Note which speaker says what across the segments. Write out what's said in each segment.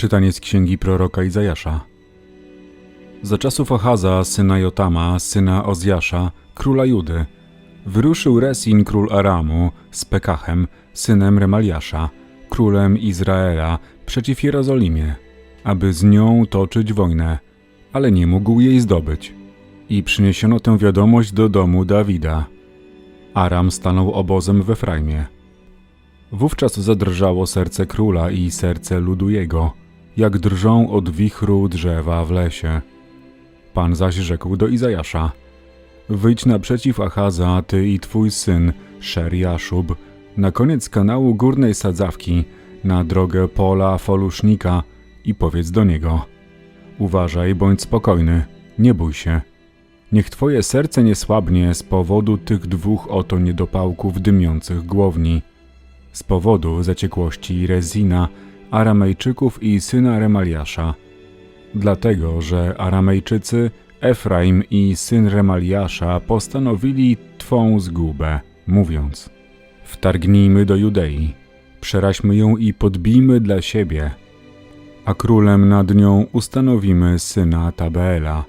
Speaker 1: Czytanie z księgi proroka Izajasza. Za czasów Achaza, syna Jotama, syna Ozjasza, króla Judy, wyruszył Resin, król Aramu, z Pekachem, synem Remaliasza, królem Izraela, przeciw Jerozolimie, aby z nią toczyć wojnę, ale nie mógł jej zdobyć. I przyniesiono tę wiadomość do domu Dawida. Aram stanął obozem w Efraimie. Wówczas zadrżało serce króla i serce ludu jego, jak drżą od wichru drzewa w lesie. Pan zaś rzekł do Izajasza: Wyjdź naprzeciw Achaza, ty i twój syn, Szer Jaszub, na koniec kanału górnej sadzawki, na drogę pola folusznika i powiedz do niego: Uważaj, bądź spokojny, nie bój się. Niech twoje serce nie słabnie z powodu tych dwóch oto niedopałków dymiących głowni z powodu zaciekłości Rezina, Aramejczyków i syna Remaliasza. Dlatego, że Aramejczycy, Efraim i syn Remaliasza postanowili Twą zgubę, mówiąc: Wtargnijmy do Judei, przeraźmy ją i podbijmy dla siebie, a królem nad nią ustanowimy syna Tabeela.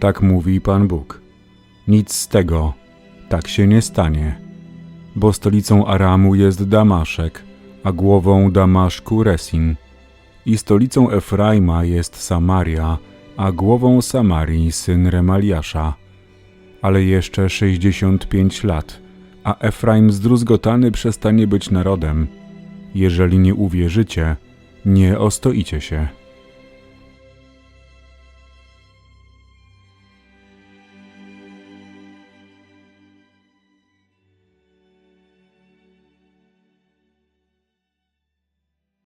Speaker 1: Tak mówi Pan Bóg. Nic z tego, tak się nie stanie bo stolicą Aramu jest Damaszek, a głową Damaszku Resin. I stolicą Efraima jest Samaria, a głową Samarii syn Remaliasza. Ale jeszcze sześćdziesiąt pięć lat, a Efraim zdruzgotany przestanie być narodem. Jeżeli nie uwierzycie, nie ostoicie się.